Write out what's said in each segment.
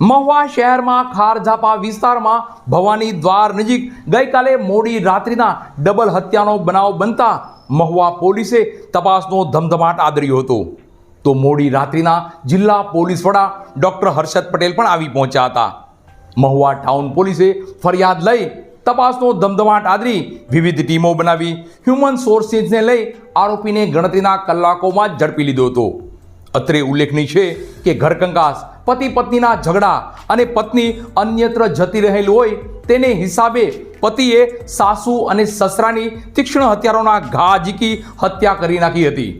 મહુવા શહેરમાં ખારઝાપા વિસ્તારમાં ભવાની દ્વાર નજીક ગઈકાલે મોડી રાત્રિના ડબલ હત્યાનો બનાવ બનતા મહુવા પોલીસે તપાસનો ધમધમાટ આદર્યો હતો. તો મોડી રાત્રિના જિલ્લા પોલીસ વડા ડૉક્ટર હર્ષદ પટેલ પણ આવી પહોંચ્યા હતા. મહુવા ટાઉન પોલીસે ફરિયાદ લઈ તપાસનો ધમધમાટ આદરી વિવિધ ટીમો બનાવી હ્યુમન સોર્સિસને લઈ આરોપીને ગણતરીના કલાકોમાં જ ઝડપી લીધો હતો. અત્રે ઉલ્લેખનીય છે કે ઘરકંકાસ પતિ પત્નીના ઝઘડા અને પત્ની અન્યત્ર જતી રહેલ હોય તેને હિસાબે પતિએ સાસુ અને સસરાની તીક્ષ્ણ હત્યારોના ઘા ઝીકી હત્યા કરી નાખી હતી.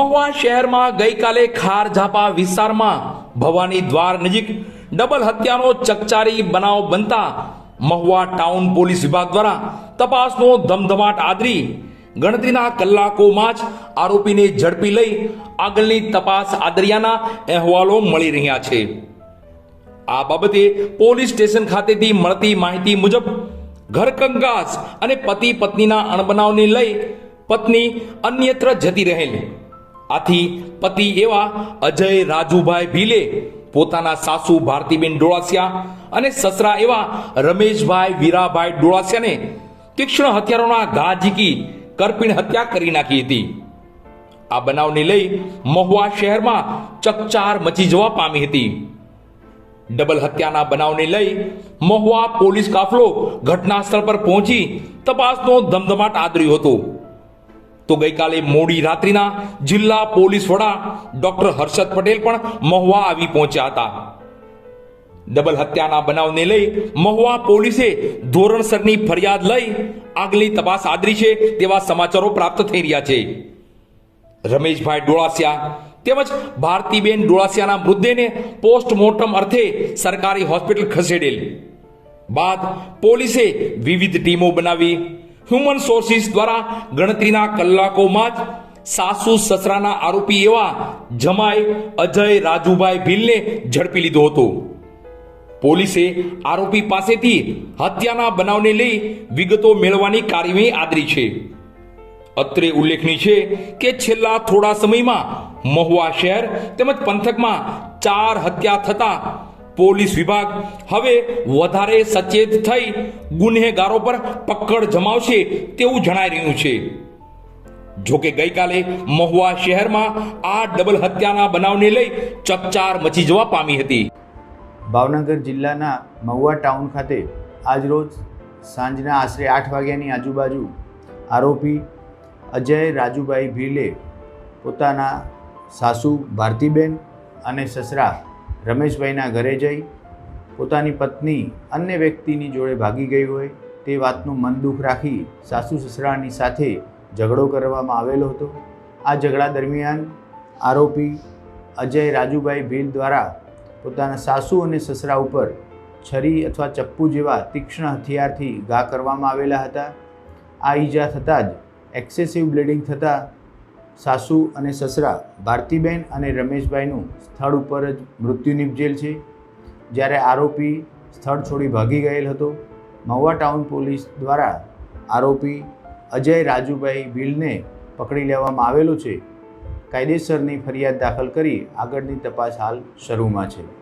મહુવા શહેરમાં ગઈકાલે ખારઝાપા વિસ્તારમાં ભવાની દ્વાર નજીક ડબલ હત્યાનો ચકચારી બનાવ બનતા મહુવા ટાઉન પોલીસ વિભાગ દ્વારા તપાસનો ધમધમાટ આદરી ગણતરીના કલાકોમાં જ આરોપીને ઝડપી લઈ આગળની તપાસ આદરિયાના અહેવાલો મળી રહ્યા છે. આ બાબતે પોલીસ સ્ટેશન ખાતેથી મળતી માહિતી મુજબ ઘરકંકાસ અને પતિ પત્નીના અણબનાવને લઈ પત્ની અન્યત્ર જતી રહેલ. આથી પતિ એવા અજય, રાજુભાઈ ભીલે, પોતાના સાસુ ભારતીબેન ડોળાસિયા અને સસરા એવા રમેશભાઈ, વીરાભાઈ ડોળાસિયાને તીક્ષ્ણ હથિયારોના ઘા ઝીકી કરપીણ હત્યા કરી નાખી હતી. આ બનાવને લઈ મહુવા શહેરમાં ચકચાર મચી જવા પામી હતી. ડબલ હત્યાના બનાવને લઈ મહુવા પોલીસ કાફલો ઘટના સ્થળ પર પહોંચી તપાસનો ધમધમાટ આદર્યો હતો. તો ગઈકાલે મોડી રાત્રિના જિલ્લા પોલીસ વડા ડોક્ટર હર્ષદ પટેલ પણ મહુવા આવી પહોંચ્યા હતા. ડબલ હત્યાના બનાવને લઈ મહુવા પોલીસે ધોરણસરની ફરિયાદ લઈ આગલી તપાસ આદરી છે તેવા સમાચારો પ્રાપ્ત થઈ રહ્યા છે. રમેશભાઈ ડોળાસિયા તેમજ ભારતીબેન ડોળાસિયાના મૃતદેહને પોસ્ટમોર્ટમ અર્થે સરકારી હોસ્પિટલ ખસેડેલ. બાદ પોલીસે વિવિધ ટીમો બનાવી હ્યુમન સોર્સિસ દ્વારા ગણતરીના કલાકોમાં જ સાસુ સસરાના આરોપી એવા જમાઈ અજય રાજુભાઈ ભીલને ઝડપી લીધો હતો. પોલીસે આરોપી પાસેથી હત્યાના બનાવને લઈ વિગતો મેળવવાની કાર્યવાહી આદરી છે. અત્રે ઉલ્લેખનીય છે કે છેલ્લા થોડા સમયમાં મહુવા શહેર તેમજ પંથકમાં ચાર હત્યા થતા પોલીસ વિભાગ હવે વધારે સચેત થઈ ગુનેગારો પર પકડ જમાવશે તેવું જણાઈ રહ્યું છે. જોકે ગઈકાલે મહુવા શહેરમાં આ ડબલ હત્યાના બનાવને લઈ ચકચાર મચી જવા પામી હતી. ભાવનગર જિલ્લાના મહુવા ટાઉન ખાતે આજરોજ સાંજના આશરે આઠ વાગ્યાની આજુબાજુ આરોપી અજય રાજુભાઈ ભીલે પોતાના સાસુ ભારતીબેન અને સસરા રમેશભાઈના ઘરે જઈ પોતાની પત્ની અન્ય વ્યક્તિની જોડે ભાગી ગઈ હોય તે વાતનું મન દુઃખ રાખી સાસુ સસરાની સાથે ઝઘડો કરવામાં આવેલો હતો. આ ઝઘડા દરમિયાન આરોપી અજય રાજુભાઈ ભીલ દ્વારા પોતાના સાસુ અને સસરા ઉપર છરી અથવા ચપ્પુ જેવા તીક્ષ્ણ હથિયારથી ઘા કરવામાં આવેલા હતા. આ ઈજા થતાં જ એક્સેસિવ બ્લીડિંગ થતાં સાસુ અને સસરા, ભારતીબેન અને રમેશભાઈનું સ્થળ ઉપર જ મૃત્યુ નિપજેલ છે. જ્યારે આરોપી સ્થળ છોડી ભાગી ગયેલ હતો, મહુવા ટાઉન પોલીસ દ્વારા આરોપી અજય રાજુભાઈ ભીલને પકડી લેવામાં આવેલો છે. કાયદેસરની ફરિયાદ દાખલ કરી આગળની તપાસ હાલ શરૂમાં છે.